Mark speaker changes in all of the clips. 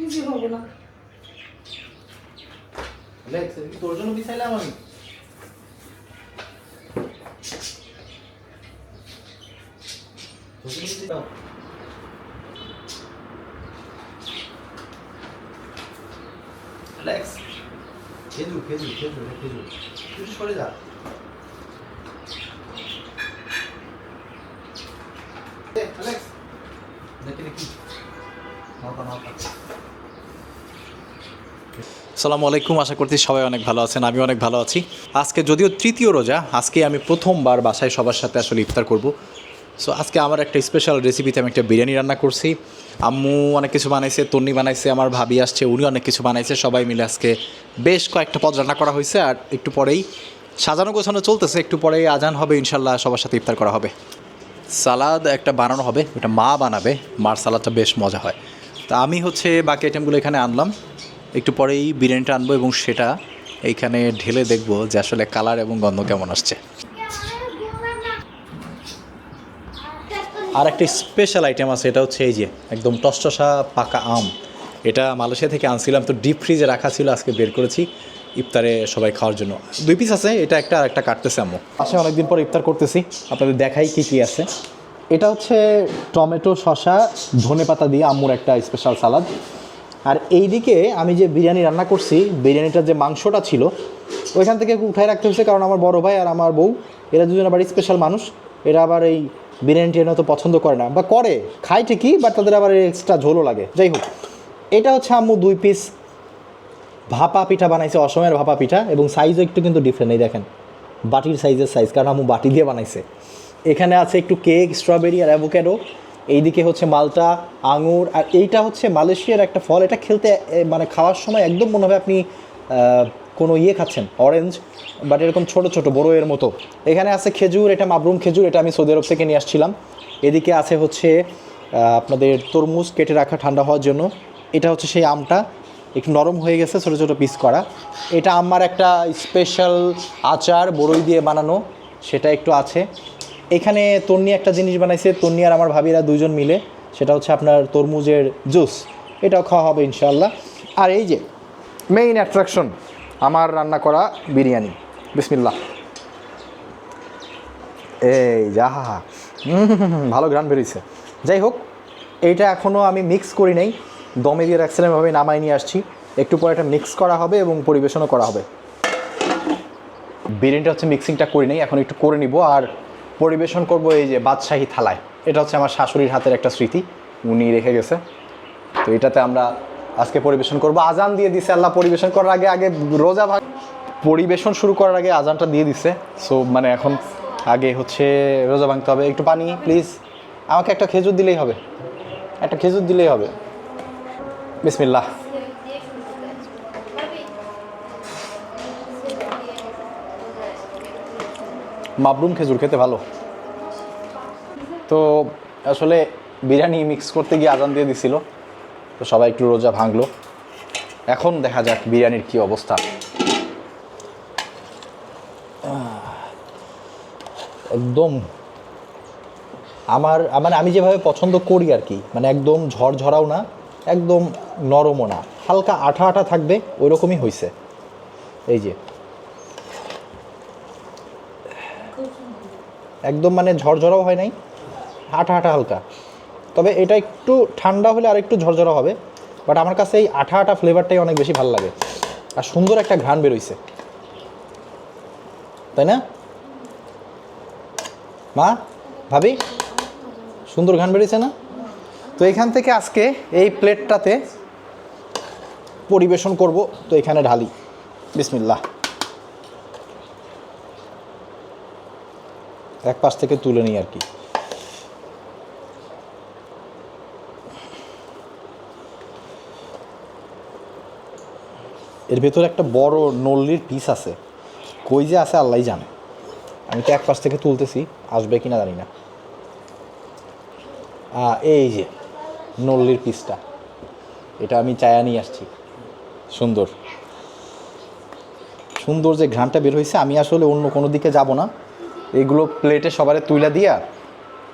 Speaker 1: কিছু হবে না।
Speaker 2: লেক্স এটা কি তোর জন্য বিছাইলাম আমি। তুই সরে যা। এ,
Speaker 3: সালামু আলাইকুম, আশা করছি সবাই অনেক ভালো আছেন আমি অনেক ভালো আছি। আজকে যদিও তৃতীয় রোজা, আজকে আমি প্রথমবার বাসায় সবার সাথে আসলে ইফতার করব। সো আজকে আমার একটা স্পেশাল রেসিপিতে আমি একটা বিরিয়ানি রান্না করছি। আম্মু অনেক কিছু বানাইছে, তন্নি বানাইছে, আমার ভাবি আসছে, উনি অনেক কিছু বানাইছে, সবাই মিলে আজকে বেশ কয়েকটা পদ রান্না করা হয়েছে, আর একটু পরেই সাজানো গোছানো চলতেছে, একটু পরেই আজান হবে, ইনশাল্লাহ সবার সাথে ইফতার করা হবে। সালাদ একটা বানানো হবে, ওটা মা বানাবে, মার সালাদটা বেশ মজা হয়। তা আমি হচ্ছে বাকি আইটেমগুলো এখানে আনলাম। একটু পরেই বিরিয়ানিটা আনব এবং সেটা এইখানে ঢেলে দেখব যে আসলে কালার এবং গন্ধ কেমন আসছে। আর একটা স্পেশাল আইটেম আছে, এটা হচ্ছে এই যে একদম টসটসা পাকা আম। এটা মালয়েশিয়া থেকে আনছিলাম, তো ডিপ ফ্রিজে রাখা ছিল, আজকে বের করেছি। ইফতারে সবাই খাওয়ার জন্য। দুই পিস আছে, এটা একটা আর একটা কাটতেছে আম্মু। পাশে অনেকদিন পর ইফতার করতেছি, আপনাদের দেখাই কী কী আছে। এটা হচ্ছে টমেটো শসা ধনে পাতা দিয়ে আম্মুর একটা স্পেশাল সালাদ আর এইদিকে আমি যে বিরিয়ানি রান্না করছি, বিরিয়ানিটার যে মাংসটা ছিল, ওইখান থেকে উঠায় রাখতে হয়েছে কারণ আমার বড় ভাই আর আমার বউ, এরা দুজন আবার স্পেশাল মানুষ, এরা আবার এই বিরিয়ানি টিরিয়ানি অত পছন্দ করে না। বা করে, খায় ঠিকই বাট তাদের আবার এক্সট্রা ঝোলও লাগে। যাই হোক, এটা হচ্ছে আম্মু দুই পিস ভাপা পিঠা বানাইছে, অসমের ভাপা পিঠা, এবং সাইজও একটু কিন্তু ডিফারেন্ট এই দেখেন। বাটির সাইজের সাইজ কারণ আম্মু বাটি দিয়ে বানাইছে। এখানে আছে একটু কেক স্ট্রবেরি আর অ্যাভোক্যাডো এইদিকে হচ্ছে মালটা, আঙুর, আর এইটা হচ্ছে মালয়েশিয়ার একটা ফল। এটা খেলতে মানে খাওয়ার সময় একদম মনে হবে আপনি কোনো ইয়ে খাচ্ছেন অরেঞ্জ বাট এরকম ছোট ছোট, বড় এর মতো। এখানে আছে খেজুর, এটা মাবরুম খেজুর, এটা আমি সৌদি আরব থেকে নিয়ে আসছিলাম। এদিকে আছে হচ্ছে আপনাদের তরমুজ কেটে রাখা ঠান্ডা হওয়ার জন্য। এটা হচ্ছে সেই আমটা, একটু নরম হয়ে গেছে, ছোটো ছোটো পিস করা। এটা আমার একটা স্পেশাল আচার, বড়ই দিয়ে বানানো, সেটা একটু আছে। এখানে তন্নি একটা জিনিস বানাইছে, তন্নি আর আমার ভাবিরা দুজন মিলে। সেটা হচ্ছে আপনার তরমুজের জুস। এটাও খাওয়া হবে ইনশাল্লাহ আর এই যে মেইন অ্যাট্রাকশন আমার রান্না করা বিরিয়ানি। বিসমিল্লাহ। এই যাহা ভালো গ্রান বেরিয়েছে। যাই হোক এইটা এখনও আমি মিক্স করি নাই। দমে দিয়ে রাখছিলাম এভাবে নামাই নিয়ে আসছি। একটু পরে এটা মিক্স করা হবে এবং পরিবেশনও করা হবে। বিরিয়ানিটা হচ্ছে মিক্সিংটা করি নাই, এখন একটু করে নিব। আর পরিবেশন করব এই যে বাদশাহী থালায়। এটা হচ্ছে আমার শাশুড়ির হাতের একটা স্মৃতি, উনি রেখে গেছে। তো এটাতে আমরা আজকে পরিবেশন করব। আজান দিয়ে দিছে, আল্লাহ পরিবেশন করার আগে আগে রোজা ভাগ পরিবেশন শুরু করার আগে আজানটা দিয়ে দিছে। সো মানে এখন আগে হচ্ছে রোজা ভাঙতে হবে। একটু পানি প্লিজ আমাকে একটা খেজুর দিলেই হবে। একটা খেজুর দিলেই হবে। বিসমিল্লাহ। মাবরুম খেজুর খেতে ভালো। তো আসলে বিরিয়ানি মিক্স করতে গিয়ে আজান দিয়ে দিছিল, তো সবাই একটু রোজা ভাঙলো। এখন দেখা যাক বিরিয়ানির কি অবস্থা। একদম আমার মানে আমি যেভাবে পছন্দ করি আর কি মানে একদম ঝরঝরাও না, একদম নরমও না, হালকা আঠা আঠা থাকবে ওই রকমই হয়েছে এই যে। একদম মানে ঝরঝরাও হয় নাই। আঠা আঠা হালকা। তবে এটা একটু ঠান্ডা হলে আর একটু ঝরঝরা হবে। বাট আমার কাছে এই আঠা আঠা ফ্লেভারটাই অনেক বেশি ভালো লাগে। আর সুন্দর একটা ঘ্রাণ বেরোইছে। তাই না? মা, ভাবি? সুন্দর ঘ্রাণ বেরিয়েছে না? তো এখান থেকে আজকে এই প্লেটটাতে পরিবেশন করব। তো এখানে ঢালি। বিসমিল্লাহ। এক পাশ থেকে তুলে নিই আর কি। এর ভেতরে একটা বড় নল্লির পিস আছে। কই যে আছে আল্লাহ জানে। আমি তো এক পাশ থেকে তুলতেছি, আসবে কি না জানি না। এই যে নল্লির পিসটা এটা আমি চায়া নিয়ে আসছি। সুন্দর। সুন্দর যে ঘ্রাণটা বের হয়েছে, আমি আসলে অন্য কোনো দিকে যাব না। এগুলো প্লেটে সবারে তুইলা দিয়া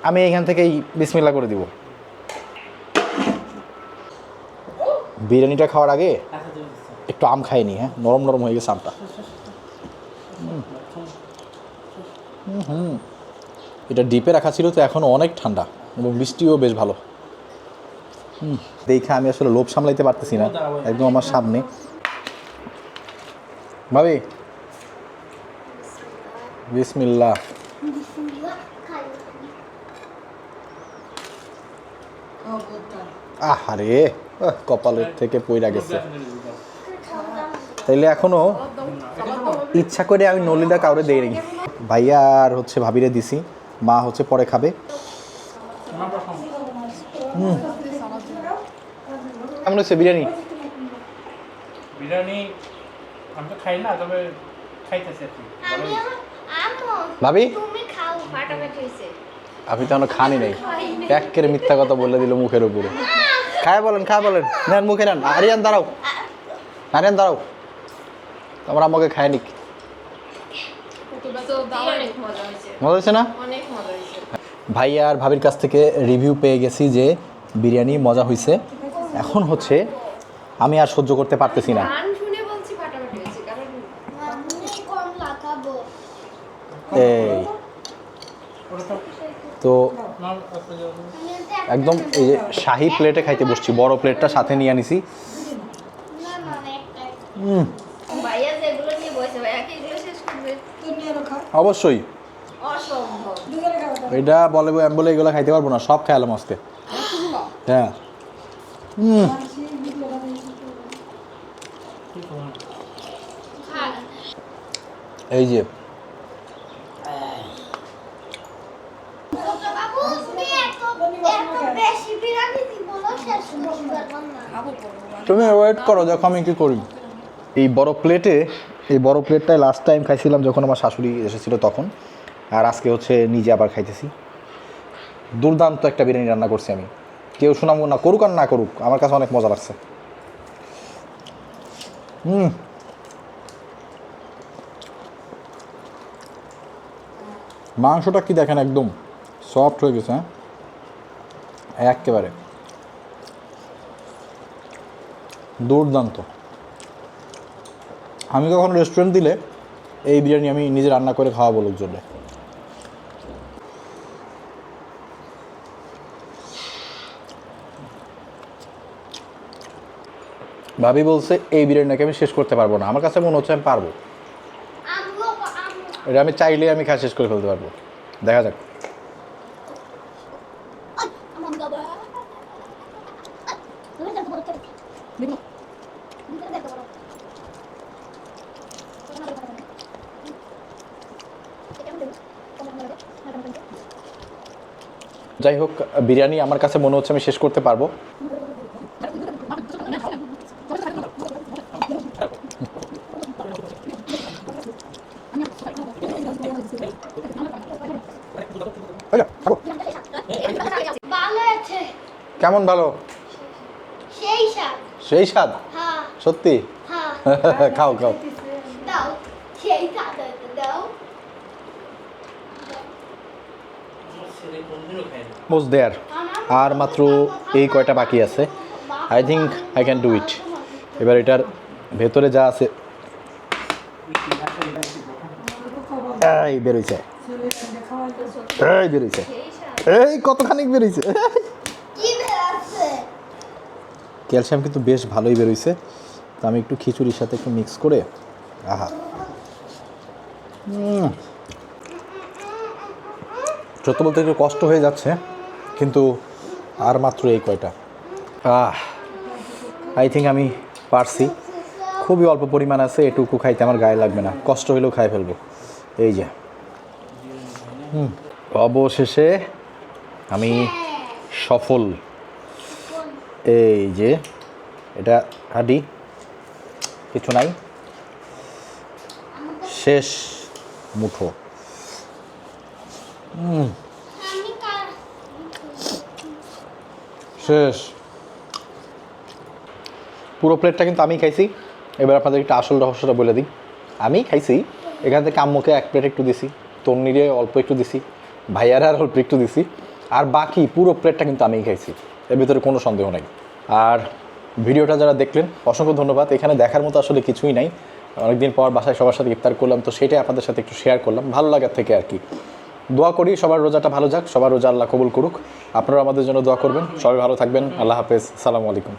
Speaker 3: আমি এখান থেকেই বিসমিল্লা করে দিব। বিরিয়ানিটা খাওয়ার আগে একটু আম খাইনি হ্যাঁ? নরম নরম হয়ে গেছে আমটা। হুম। এটা ডিপে রাখা ছিল তো এখন অনেক ঠান্ডা এবং মিষ্টিও বেশ ভালো। হুম, দেখে আমি আসলে লোভ সামলাইতে পারতেছি না, একদম আমার সামনে। ভাবি বিসমিল্লাহ। আহারে আহ, কপালের থেকে পইরা গেছে। তাইলে এখনও ইচ্ছা করে আমি নলিদা কাউরে দেই নি ভাইয়া আর হচ্ছে ভাবিরে দিছি মা হচ্ছে পরে খাবে। হুম। কেমন হচ্ছে বিরিয়ানি।
Speaker 1: বিরিয়ানি আমি তো খাই না তবে খাইতেছি আর কি।
Speaker 3: ভাবি? আপনি তো এখনও খানি নাই। এক করে মিথ্যা কথা বলে দিল মুখের উপরে। খায় বলেন খায় বলেন। নেন মুখে নেন। আরিয়ান দাঁড়াও। আরিয়ান দাঁড়াও। আমার আমাকে খায় নিক।
Speaker 4: অনেক মজা হয়েছে
Speaker 3: না? ভাইয়া আর ভাবির কাছ থেকে রিভিউ পেয়ে গেছি যে বিরিয়ানি মজা হয়েছে এখন হচ্ছে আমি আর সহ্য করতে পারতেছি না
Speaker 4: গান শুনে বলছি ফাটাফাটি হয়েছে কারণ
Speaker 5: আমি কম লাগাবো
Speaker 3: এই।
Speaker 1: তো
Speaker 3: একদম এই যে শাহি প্লেটে খাইতে বসছি, বড় প্লেটটা সাথে নিয়ে আনিছি। অবশ্যই। এটা বলে আমি বলে এগুলো খাইতে পারব না, সব খেয়ালাম আজকে। হ্যাঁ। এই যে
Speaker 5: ছোট বাবু তুমি এত এত বেশি বিরিয়ানি দিব না শেষ করতে পারব না
Speaker 3: তুমি ওয়েট করো, দেখো আমি কি করি। এই বড় প্লেটে এই বড় প্লেটটাই লাস্ট টাইম খাইছিলাম যখন আমার শাশুড়ি এসেছিল তখন, আর আজকে হচ্ছে নিজে আবার খাইতেছি। দুর্দান্ত একটা বিরিয়ানি রান্না করছি আমি। কেউ শোনাবো না করুক আর না করুক, আমার কাছে অনেক মজা লাগছে। হুম মাংসটা কি দেখেন একদম সফট হয়ে গেছে হ্যাঁ? একেবারে। দুর্দান্ত। আমি কখনো রেস্টুরেন্ট দিলে এই বিরিয়ানি আমি নিজে রান্না করে খাওয়াবো লোকজনে ভাবি বলছে এই বিরিয়ানিটাকে আমি শেষ করতে পারব না। আমার কাছে মনে হচ্ছে আমি পারব। এটা আমি চাইলে আমি খাওয়া শেষ করে ফেলতে পারব। দেখা যাক
Speaker 5: আমার বাবা তুমি দেখো বড় করে দেখো দেখো বড়
Speaker 3: যাই হোক বিরিয়ানি আমার কাছে মনে হচ্ছে আমি শেষ করতে পারব। কেমন ভালো?
Speaker 5: সেই স্বাদ? হ্যাঁ।
Speaker 3: সত্যি?
Speaker 5: হ্যাঁ।
Speaker 3: খাও খাও। মোজ দেয়ার আর মাত্র এই কয়টা বাকি আছে? I think I can do it এবার এটার ভেতরে যা আছে এই বেরোইছে এই বেরোইছে এই কতখানি বেরোইছে ক্যালসিয়াম কিন্তু বেশ ভালোই বেরোইছে। তো আমি একটু খিচুড়ির সাথে একটু মিক্স করে, আহা। সত্য বলতে একটু কষ্ট হয়ে যাচ্ছে, কিন্তু আর মাত্র এই কয়টা। আহ আই থিঙ্ক আমি পারছি। খুবই অল্প পরিমাণ আছে, এটুকু খাইতে আমার গায়ে লাগবে না। কষ্ট হলেও খাই ফেলব। এই যে। হুম। অবশেষে আমি সফল। এই যে, এটা হাডি, কিছু নাই। শেষ মুঠো। শেষ। পুরো প্লেটটা কিন্তু আমি খাইছি। এবার আপনাদের একটা আসল রহস্যটা বলে দিই। আমি খাইছি। এখান থেকে আম্মুকে এক প্লেট একটু দিছি। তন্নিরে অল্প একটু দিছি। ভাইয়ার আর অল্প একটু দিছি। আর বাকি পুরো প্লেটটা কিন্তু আমিই খাইছি। এর ভিতরে কোনো সন্দেহ নাই। আর ভিডিওটা যারা দেখলেন, অসংখ্য ধন্যবাদ। এখানে দেখার মতো আসলে কিছুই নাই। অনেকদিন পর বাসায় সবার সাথে ইফতার করলাম, তো সেটাই আপনাদের সাথে একটু শেয়ার করলাম। ভালো লাগার থেকে আর কি। দোয়া করি সবার রোজাটা ভালো যাক, সবার রোজা আল্লাহ কবুল করুক। আপনারা আমাদের জন্য দোয়া করবেন। সবাই ভালো থাকবেন। আল্লাহ হাফেজ। সালামু আলাইকুম।